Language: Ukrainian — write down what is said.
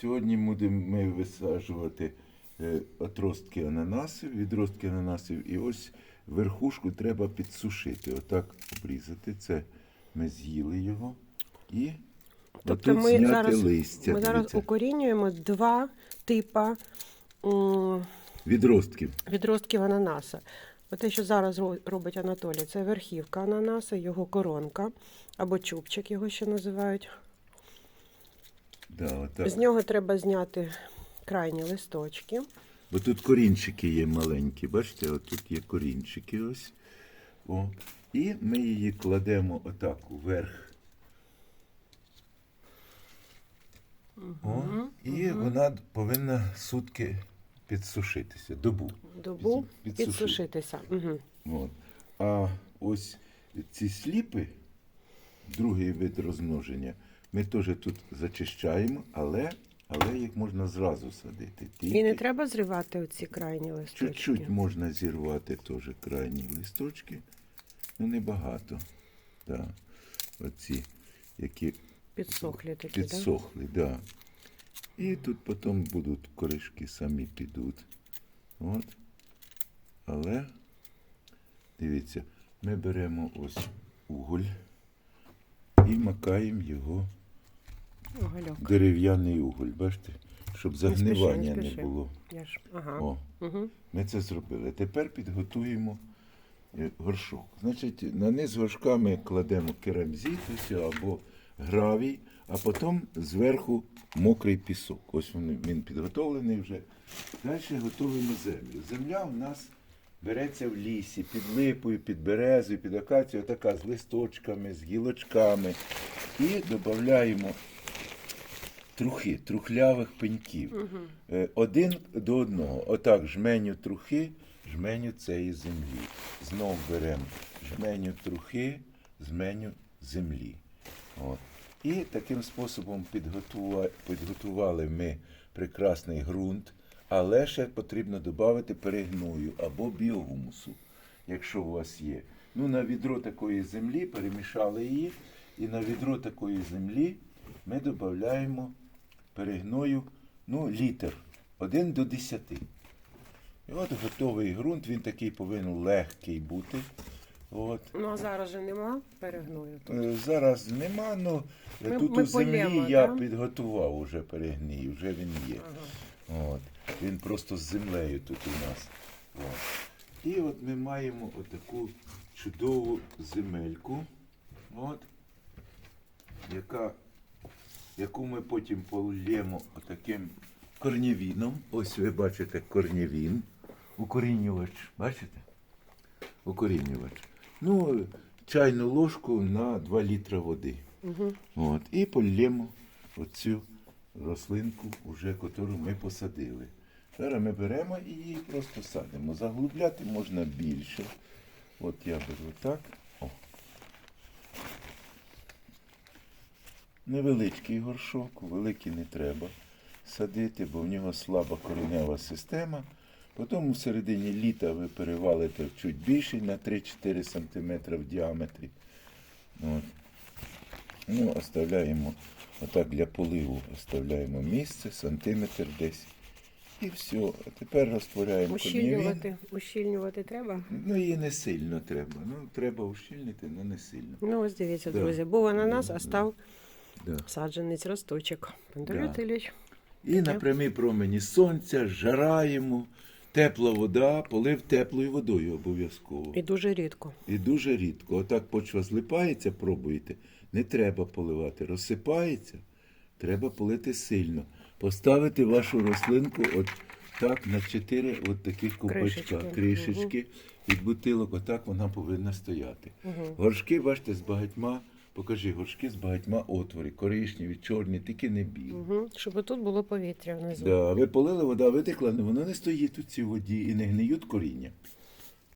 Сьогодні будемо ми висаджувати е, отростки ананасів, відростки ананасів. І ось верхушку треба підсушити. Отак обрізати. Це ми з'їли його. І Тобто отут ми зняти зараз, листя. ми зараз дивіться, укорінюємо два типа м, Відростків. відростків ананаса. Те, що зараз ро- робить Анатолій, це верхівка ананаса, його коронка або чубчик його ще називають. Да. З нього треба зняти крайні листочки. Бо тут корінчики є маленькі, бачите, от тут є корінчики ось. О. І ми її кладемо отак вверх. О, і вона повинна сутки підсушитися, добу. Добу Підсушити. підсушитися. Угу. От. А ось ці сліпи, другий вид розмноження, ми теж тут зачищаємо, але, але їх можна зразу садити. І не треба зривати оці крайні листочки. Чуть-чуть можна зірвати теж крайні листочки, ну небагато. Да. Оці, які Підсохлі такі, так? підсохли, да. І тут потім будуть коришки самі підуть. От. Але дивіться, ми беремо ось уголь і макаємо його Огольок. дерев'яний уголь, бачите, щоб спіши, не загнивання не було. Я ж... Ага. О. Угу. Ми це зробили. Тепер підготуємо е, горшок. Значить, на низ горшка ми кладемо керамзит ось або гравій, а потім зверху мокрий пісок. Ось він, він підготовлений вже. Далі готуємо землю. Земля у нас береться в лісі, під липою, під березою, під акацією, така з листочками, з гілочками. І додаємо трухи, трухлявих пеньків. Е, Один до одного. Отак жменю трухи, жменю цієї землі. Знов беремо жменю трухи, жменю землі. От. І таким способом підготува- підготували ми прекрасний ґрунт, але ще потрібно додати перегною або біогумусу, якщо у вас є. Ну, на відро такої землі перемішали її, і на відро такої землі ми додаємо перегною ну, літр, 1 до 10. І от готовий ґрунт, він такий повинен легкий бути. От. Ну, а зараз же нема перегною. тут. Е, Зараз нема, але Ми- тут ми у землі полємо, я да? підготував уже перегній, вже він є. Ага. От. Він просто з землею тут у нас. От. І от ми маємо отаку чудову земельку, от, яка, яку ми потім полємо отаким корнєвіном. Ось ви бачите корнєвін, укорінювач. Бачите? Укорінювач. Ну, чайну ложку на 2 літра води. Угу. От, і полємо оцю рослинку, уже, яку ми посадили. Зараз ми беремо і її просто садимо. Заглубляти можна більше. От я беру так. Невеличкий горшок, великий не треба садити, бо в нього слаба коренева система. Потім в середині літа ви перевалите в чуть більший на 3-4 см в діаметрі. От. Ну, оставляємо отак для поливу, оставляємо місце, сантиметр десь. І все. А тепер розтворяємо корнівін. Ущільнювати, ущільнювати треба. Ну, її не сильно треба. Ну, треба ущільнити, але не сильно. Ну, ось дивіться, Да. друзі. Був ананас, а став Да. саджанець росточок. Анатолій Да. Васильович. І на прямій промені сонця жараємо, тепла вода, полив теплою водою обов'язково. І дуже рідко. І дуже рідко. Отак почва злипається, пробуєте, не треба поливати. Розсипається, треба полити сильно. Поставити вашу рослинку от так на чотири от таких ковпачка, Кришечки. кришечки від бутилок, отак вона повинна стояти. Угу. Горшки, бачите, з багатьма, покажи, горшки з багатьма отвори, коричневі, чорні, тільки не білі. Угу. Щоб тут було повітря внизу. Да, ви полили, вода витекла, але воно не стоїть у цій воді і не гниють коріння.